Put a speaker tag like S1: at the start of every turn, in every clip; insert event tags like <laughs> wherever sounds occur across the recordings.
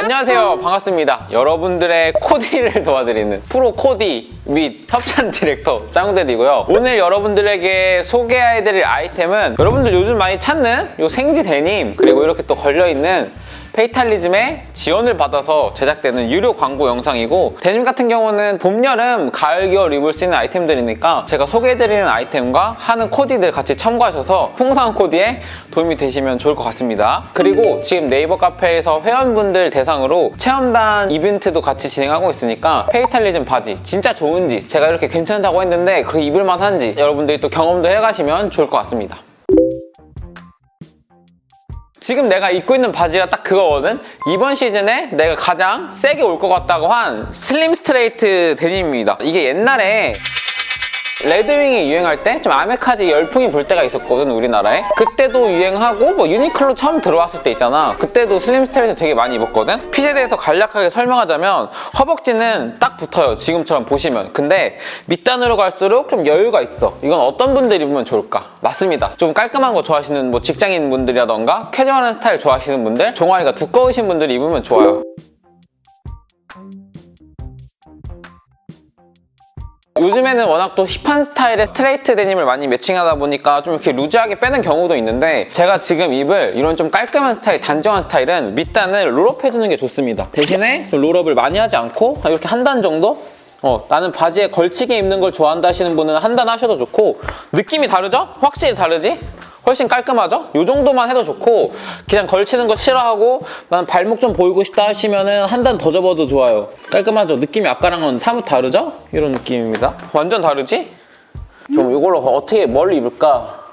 S1: 안녕하세요. 반갑습니다. 여러분들의 코디를 <laughs> 도와드리는 프로 코디 및 협찬 디렉터 짱대디고요. 오늘 여러분들에게 소개해드릴 아이템은 여러분들 요즘 많이 찾는 요 생지 데님 그리고 이렇게 또 걸려있는 페이탈리즘의 지원을 받아서 제작되는 유료 광고 영상이고 데님 같은 경우는 봄, 여름, 가을, 겨울 입을 수 있는 아이템들이니까 제가 소개해드리는 아이템과 하는 코디들 같이 참고하셔서 풍성한 코디에 도움이 되시면 좋을 것 같습니다. 그리고 지금 네이버 카페에서 회원분들 대상으로 체험단 이벤트도 같이 진행하고 있으니까 페이탈리즘 바지 진짜 좋은지 제가 이렇게 괜찮다고 했는데 그렇게 입을만 한지 여러분들이 또 경험도 해가시면 좋을 것 같습니다. 지금 내가 입고 있는 바지가 딱 그거거든? 이번 시즌에 내가 가장 세게 올 것 같다고 한 슬림 스트레이트 데님입니다. 이게 옛날에 레드윙이 유행할 때 좀 아메카지 열풍이 불 때가 있었거든 우리나라에. 그때도 유행하고 뭐 유니클로 처음 들어왔을 때 있잖아. 그때도 슬림 스트레이트 되게 많이 입었거든. 핏에 대해서 간략하게 설명하자면 허벅지는 딱 붙어요 지금처럼 보시면. 근데 밑단으로 갈수록 좀 여유가 있어. 이건 어떤 분들이 입으면 좋을까? 맞습니다. 좀 깔끔한 거 좋아하시는 뭐 직장인 분들이라던가 캐주얼한 스타일 좋아하시는 분들 종아리가 두꺼우신 분들이 입으면 좋아요 요즘에는 워낙 또 힙한 스타일의 스트레이트 데님을 많이 매칭하다 보니까 좀 이렇게 루즈하게 빼는 경우도 있는데 제가 지금 입을 이런 좀 깔끔한 스타일, 단정한 스타일은 밑단을 롤업 해주는 게 좋습니다. 대신에 좀 롤업을 많이 하지 않고 이렇게 한 단 정도? 어, 나는 바지에 걸치게 입는 걸 좋아한다 하시는 분은 한 단 하셔도 좋고 느낌이 다르죠? 확실히 다르지? 훨씬 깔끔하죠? 이 정도만 해도 좋고 그냥 걸치는 거 싫어하고 나는 발목 좀 보이고 싶다 하시면은 한 단 더 접어도 좋아요 깔끔하죠? 느낌이 아까랑은 사뭇 다르죠? 이런 느낌입니다 완전 다르지? 좀 이걸로 어떻게 뭘 입을까?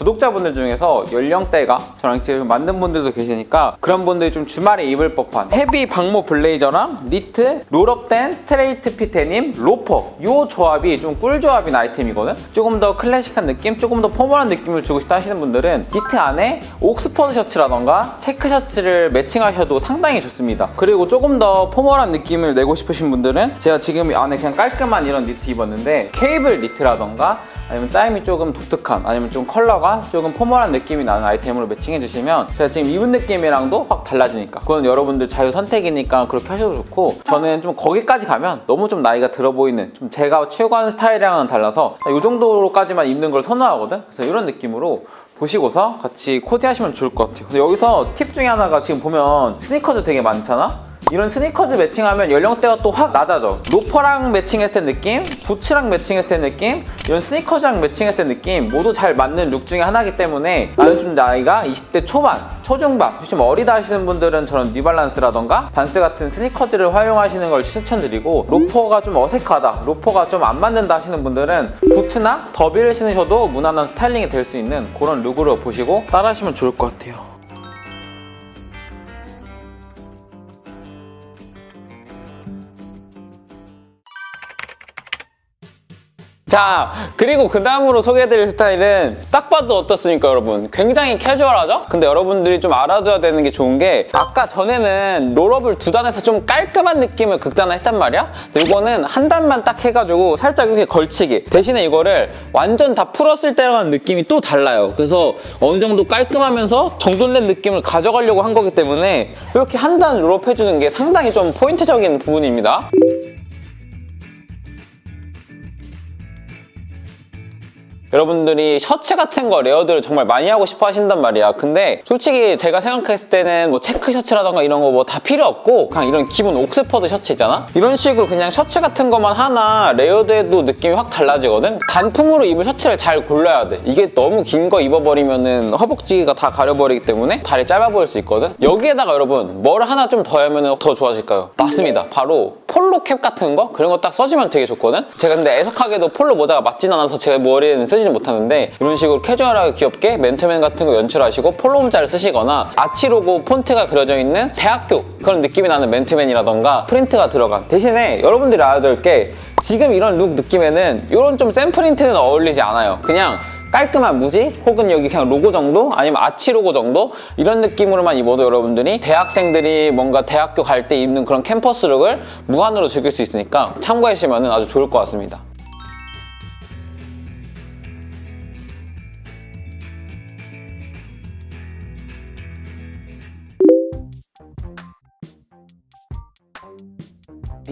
S1: 구독자분들 중에서 연령대가 저랑 지금 만든 분들도 계시니까 그런 분들이 좀 주말에 입을 법한 헤비 방모 블레이저랑 니트, 롤업된 스트레이트 핏 데님, 로퍼 이 조합이 좀 꿀조합인 아이템이거든? 조금 더 클래식한 느낌, 조금 더 포멀한 느낌을 주고 싶다 하시는 분들은 니트 안에 옥스퍼드 셔츠라던가 체크 셔츠를 매칭하셔도 상당히 좋습니다. 그리고 조금 더 포멀한 느낌을 내고 싶으신 분들은 제가 지금 안에 그냥 깔끔한 이런 니트 입었는데 케이블 니트라던가 아니면 짜임이 조금 독특한 아니면 좀 컬러가 조금 포멀한 느낌이 나는 아이템으로 매칭해 주시면 제가 지금 입은 느낌이랑도 확 달라지니까. 그건 여러분들 자유 선택이니까 그렇게 하셔도 좋고 저는 좀 거기까지 가면 너무 좀 나이가 들어 보이는 좀 제가 추구하는 스타일이랑은 달라서 이 정도로까지만 입는 걸 선호하거든? 그래서 이런 느낌으로 보시고서 같이 코디하시면 좋을 것 같아요. 근데 여기서 팁 중에 하나가 지금 보면 스니커즈 되게 많잖아 이런 스니커즈 매칭하면 연령대가 또 확 낮아져. 로퍼랑 매칭했을 때 느낌 부츠랑 매칭했을 때 느낌 이런 스니커즈랑 매칭했을 때 느낌 모두 잘 맞는 룩 중에 하나이기 때문에 나는 좀 나이가 20대 초반 초중반 좀 어리다 하시는 분들은 저런 뉴발란스라던가 반스 같은 스니커즈를 활용하시는 걸 추천드리고 로퍼가 좀 어색하다 로퍼가 좀 안 맞는다 하시는 분들은 부츠나 더비를 신으셔도 무난한 스타일링이 될 수 있는 그런 룩으로 보시고 따라 하시면 좋을 것 같아요 자 그리고 그 다음으로 소개해드릴 스타일은 딱 봐도 어떻습니까 여러분? 굉장히 캐주얼하죠? 근데 여러분들이 좀 알아둬야 되는 게 좋은 게 아까 전에는 롤업을 두 단에서 좀 깔끔한 느낌을 극단화했단 말이야? 근데 이거는 한 단만 딱 해가지고 살짝 이렇게 걸치기. 대신에 이거를 완전 다 풀었을 때랑 느낌이 또 달라요. 그래서 어느 정도 깔끔하면서 정돈된 느낌을 가져가려고 한 거기 때문에 이렇게 한 단 롤업 해주는 게 상당히 좀 포인트적인 부분입니다 여러분들이 셔츠 같은 거 레어들을 정말 많이 하고 싶어 하신단 말이야. 근데 솔직히 제가 생각했을 때는 뭐 체크 셔츠라던가 이런 거 뭐 다 필요 없고 그냥 이런 기본 옥스퍼드 셔츠 있잖아? 이런 식으로 그냥 셔츠 같은 것만 하나 레어드해도 느낌이 확 달라지거든? 단품으로 입을 셔츠를 잘 골라야 돼. 이게 너무 긴 거 입어버리면은 허벅지가 다 가려버리기 때문에 다리 짧아 보일 수 있거든? 여기에다가 여러분 뭘 하나 좀 더 하면 더 좋아질까요? 맞습니다. 바로 폴로 캡 같은 거? 그런 거 딱 써주면 되게 좋거든? 제가 근데 애석하게도 폴로 모자가 맞진 않아서 제가 머리에는 쓰지 는 못하는데 이런 식으로 캐주얼하게 귀엽게 맨투맨 같은 거 연출하시고 폴로 모자를 쓰시거나 아치 로고 폰트가 그려져 있는 대학교 그런 느낌이 나는 맨투맨이라던가 프린트가 들어간 대신에 여러분들이 알아야 될 게 지금 이런 룩 느낌에는 이런 좀 샘프린트는 어울리지 않아요. 그냥 깔끔한 무지 혹은 여기 그냥 로고 정도 아니면 아치 로고 정도 이런 느낌으로만 입어도 여러분들이 대학생들이 뭔가 대학교 갈 때 입는 그런 캠퍼스 룩을 무한으로 즐길 수 있으니까 참고해 주시면 아주 좋을 것 같습니다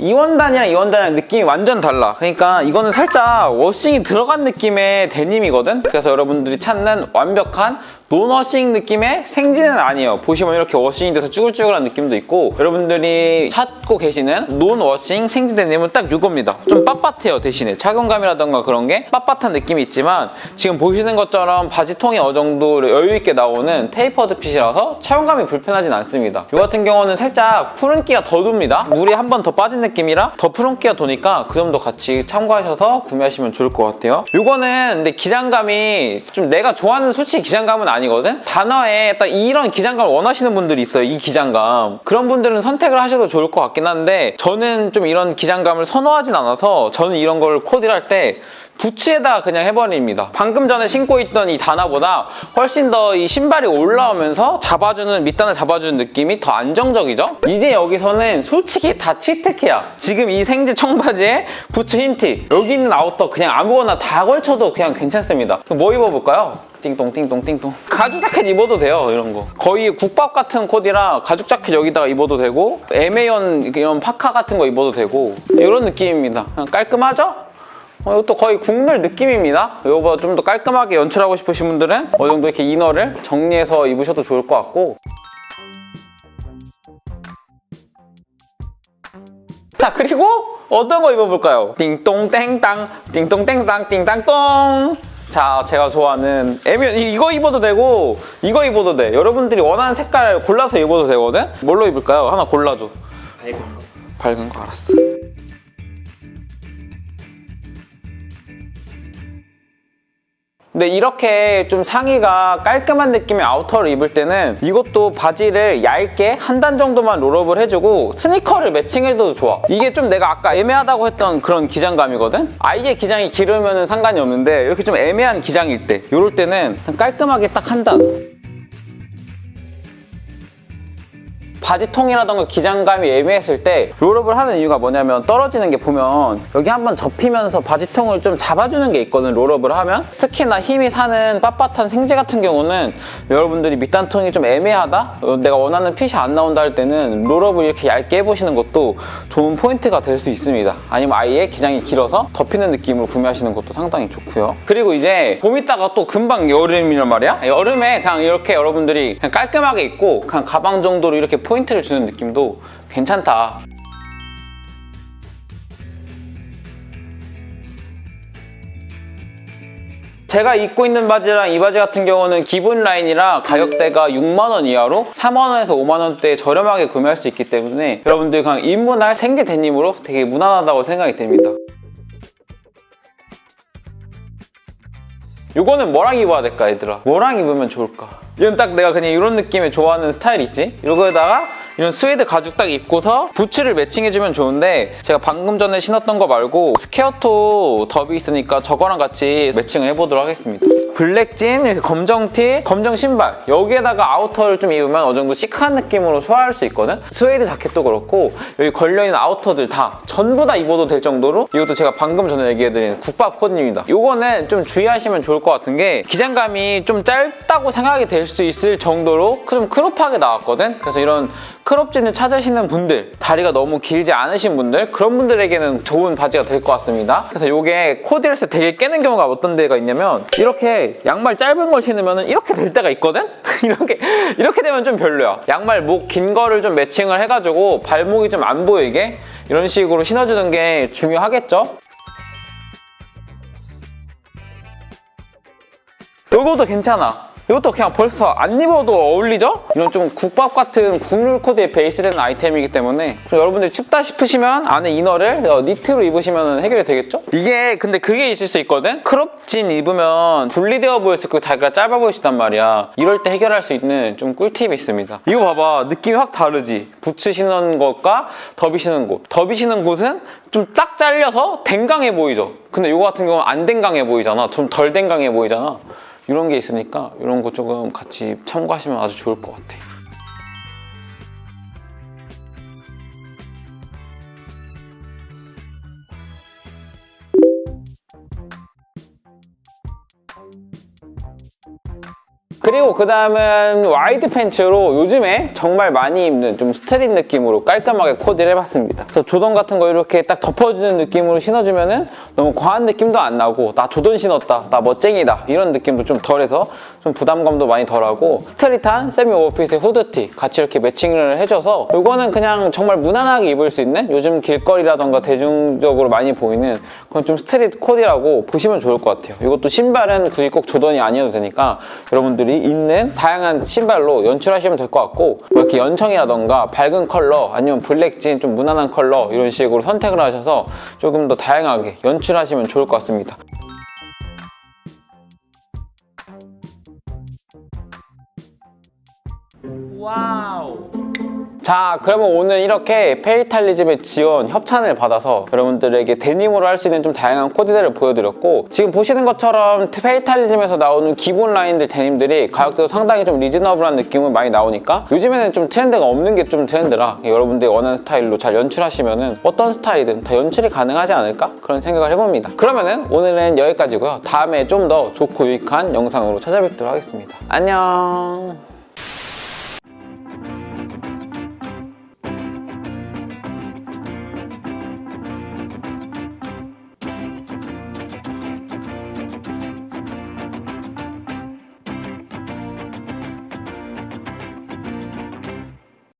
S1: 이원단이랑 이원단이랑 느낌이 완전 달라. 그러니까 이거는 살짝 워싱이 들어간 느낌의 데님이거든. 그래서 여러분들이 찾는 완벽한 논워싱 느낌의 생지는 아니에요. 보시면 이렇게 워싱이 돼서 쭈글쭈글한 느낌도 있고 여러분들이 찾고 계시는 논워싱 생지 데님은 딱 이겁니다. 좀 빳빳해요 대신에 착용감이라던가 그런 게 빳빳한 느낌이 있지만 지금 보시는 것처럼 바지통이 어느 정도 여유 있게 나오는 테이퍼드 핏이라서 착용감이 불편하진 않습니다. 이 같은 경우는 살짝 푸른기가 더 돕니다. 물이 한 번 더 빠진 느낌이라 더 푸른기가 도니까 그 점도 같이 참고하셔서 구매하시면 좋을 것 같아요. 이거는 근데 기장감이 좀 내가 좋아하는 솔직히 기장감은 아니 거든? 단어에 딱 이런 기장감을 원하시는 분들이 있어요. 이 기장감. 그런 분들은 선택을 하셔도 좋을 것 같긴 한데 저는 좀 이런 기장감을 선호하진 않아서 저는 이런 걸 코디를 할때 부츠에다 그냥 해버립니다. 방금 전에 신고 있던 이 다나보다 훨씬 더 이 신발이 올라오면서 잡아주는 밑단을 잡아주는 느낌이 더 안정적이죠? 이제 여기서는 솔직히 다 치트키야. 지금 이 생지 청바지에 부츠 흰티 여기 있는 아우터 그냥 아무거나 다 걸쳐도 그냥 괜찮습니다. 뭐 입어볼까요? 띵동 띵동 띵동 가죽 자켓 입어도 돼요 이런 거 거의 국밥 같은 코디라 가죽 자켓 여기다가 입어도 되고 애매연 이런 파카 같은 거 입어도 되고 이런 느낌입니다 깔끔하죠? 어, 이것도 거의 국물 느낌입니다. 이거 좀 더 깔끔하게 연출하고 싶으신 분들은 어느 정도 이렇게 이너를 정리해서 입으셔도 좋을 것 같고 자 그리고 어떤 거 입어볼까요? 띵똥땡땅 띵똥땡땅 띵땅똥 자 제가 좋아하는 애면 이- 이거 입어도 되고 이거 입어도 돼 여러분들이 원하는 색깔 골라서 입어도 되거든 뭘로 입을까요? 하나 골라줘
S2: 밝은 거.
S1: 밝은 거 알았어 근데 이렇게 좀 상의가 깔끔한 느낌의 아우터를 입을 때는 이것도 바지를 얇게 한 단 정도만 롤업을 해주고 스니커를 매칭해도 좋아. 이게 좀 내가 아까 애매하다고 했던 그런 기장감이거든? 아예 기장이 길으면 상관이 없는데 이렇게 좀 애매한 기장일 때 이럴 때는 깔끔하게 딱 한 단. 바지통이라던가 기장감이 애매했을 때 롤업을 하는 이유가 뭐냐면 떨어지는 게 보면 여기 한번 접히면서 바지통을 좀 잡아주는 게 있거든 롤업을 하면. 특히나 힘이 사는 빳빳한 생지 같은 경우는 여러분들이 밑단통이 좀 애매하다? 어, 내가 원하는 핏이 안 나온다 할 때는 롤업을 이렇게 얇게 해보시는 것도 좋은 포인트가 될 수 있습니다. 아니면 아예 기장이 길어서 덮이는 느낌으로 구매하시는 것도 상당히 좋고요. 그리고 이제 봄 있다가 또 금방 여름이란 말이야? 여름에 그냥 이렇게 여러분들이 그냥 깔끔하게 입고 그냥 가방 정도로 이렇게 포인트 를 주는 느낌도 괜찮다 제가 입고 있는 바지랑 이 바지 같은 경우는 기본 라인이라 가격대가 6만 원 이하로 4만 원에서 5만 원대에 저렴하게 구매할 수 있기 때문에 여러분들 그냥 입문할 생제 데님으로 되게 무난하다고 생각이 됩니다. 이거는 뭐랑 입어야 될까 얘들아? 뭐랑 입으면 좋을까? 이건 딱 내가 그냥 이런 느낌의 좋아하는 스타일 있지? 이거에다가 이런 스웨드 가죽 딱 입고서 부츠를 매칭해주면 좋은데 제가 방금 전에 신었던 거 말고 스퀘어토 덥이 있으니까 저거랑 같이 매칭을 해보도록 하겠습니다. 블랙진, 검정 티, 검정 신발 여기에다가 아우터를 좀 입으면 어느 정도 시크한 느낌으로 소화할 수 있거든? 스웨이드 자켓도 그렇고 여기 걸려있는 아우터들 다 전부 다 입어도 될 정도로 이것도 제가 방금 전에 얘기해드린 국밥 코디입니다. 이거는 좀 주의하시면 좋을 것 같은 게 기장감이 좀 짧다고 생각이 될 수 있을 정도로 좀 크롭하게 나왔거든? 그래서 이런 크롭진을 찾으시는 분들 다리가 너무 길지 않으신 분들 그런 분들에게는 좋은 바지가 될 것 같습니다 그래서 이게 때 되게 깨는 경우가 어떤 데가 있냐면 이렇게 양말 짧은 걸 신으면 이렇게 될 때가 있거든? <laughs> 이렇게 이렇게 되면 좀 별로야 양말 목 긴 거를 좀 매칭을 해가지고 발목이 좀 안 보이게 이런 식으로 신어주는 게 중요하겠죠? 이것도 괜찮아. 이것도 그냥 벌써 안 입어도 어울리죠? 이런 좀 국밥 같은 국룰 코드에 베이스되는 아이템이기 때문에 좀 여러분들이 춥다 싶으시면 안에 이너를 어, 니트로 입으시면 해결이 되겠죠? 이게 근데 그게 있을 수 있거든? 크롭진 입으면 분리되어 보일 수 있고 다리가 짧아 보이시단 말이야. 이럴 때 해결할 수 있는 좀 꿀팁이 있습니다. 이거 봐봐. 느낌이 확 다르지? 부츠 신는 것과 더비 신는 곳. 더비 신는 곳은 좀 딱 잘려서 댕강해 보이죠? 근데 이거 같은 경우는 안 댕강해 보이잖아. 좀 덜 댕강해 보이잖아. 이런 게 있으니까 이런 거 조금 같이 참고하시면 아주 좋을 것 같아.
S2: 그리고 그 다음은 와이드 팬츠로 요즘에 정말 많이 입는 좀 스트릿 느낌으로 깔끔하게 코디를 해봤습니다. 그래서 조던 같은 거 이렇게 딱 덮어주는 느낌으로 신어주면 은 너무 과한 느낌도 안 나고 나 조던 신었다, 나 멋쟁이다 이런 느낌도 좀 덜해서 좀 부담감도 많이 덜하고 스트릿한 세미 오버핏의 후드티 같이 이렇게 매칭을 해줘서 이거는 그냥 정말 무난하게 입을 수 있는 요즘 길거리라던가 대중적으로 많이 보이는 그런 좀 스트릿 코디라고 보시면 좋을 것 같아요. 이것도 신발은 굳이 꼭 조던이 아니어도 되니까 여러분들이 있는 다양한 신발로 연출하시면 될 것 같고 뭐 이렇게 연청이라던가 밝은 컬러 아니면 블랙진 좀 무난한 컬러 이런 식으로 선택을 하셔서 조금 더 다양하게 연출하시면 좋을 것 같습니다.
S1: 와우.
S2: 자 그러면 오늘 이렇게 페이탈리즘의 지원 협찬을 받아서 여러분들에게 데님으로 할 수 있는 좀 다양한 코디들을 보여드렸고 지금 보시는 것처럼 페이탈리즘에서 나오는 기본 라인들 데님들이 가격대도 상당히 좀 리즈너블한 느낌은 많이 나오니까 요즘에는 좀 트렌드가 없는 게 좀 트렌드라 여러분들이 원하는 스타일로 잘 연출하시면은 어떤 스타일이든 다 연출이 가능하지 않을까? 그런 생각을 해봅니다. 그러면은 오늘은 여기까지고요. 다음에 좀 더 좋고 유익한 영상으로 찾아뵙도록 하겠습니다. 안녕